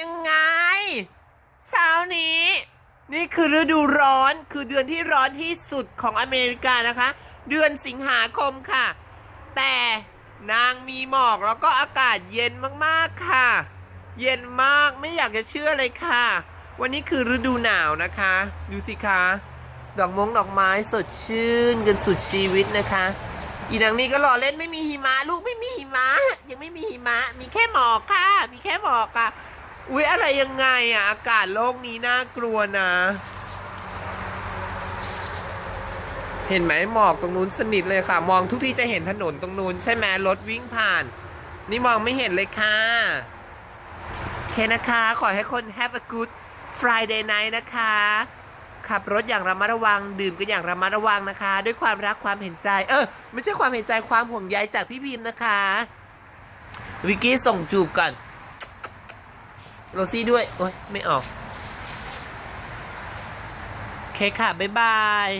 ยังไง เช้านี้ นี่คือฤดูร้อนคือเดือนที่ร้อนที่สุดของอเมริกานะคะ เดือนสิงหาคมค่ะ แต่นางมีหมอกแล้วก็อากาศเย็นมากๆค่ะ เย็นมากไม่อยากจะเชื่อเลยค่ะ วันนี้คือฤดูหนาวนะคะดูสิคะดอกมงดอกไม้สดชื่นกันสุดชีวิตนะคะ อีนางนี่ก็รอเล่นไม่มีหิมะลูกไม่มีหิมะ ยังไม่มีหิมะ มีแค่หมอกค่ะ มีแค่หมอกค่ะ อุ๊ย อะไรยังไงอะอากาศโลกนี้น่ากลัวนะ เห็นไหมหมอกตรงนู้นสนิทเลยค่ะ มองทุกที่จะเห็นถนนตรงนู้นใช่ไหมรถวิ่งผ่าน นี่มองไม่เห็นเลยค่ะโอเคนะคะ ขอให้คน have a good Friday night นะคะ ขับรถอย่างระมัดระวัง ดื่มกันอย่างระมัดระวังนะคะ ด้วยความรักความเห็นใจ เออ ไม่ใช่ความเห็นใจความห่วงใยจากพี่พิมพ์นะคะ วิกกี้ส่งจูบก่อน โรซี่ด้วย โอ๊ยไม่ออก โอเคค่ะ บ๊ายบาย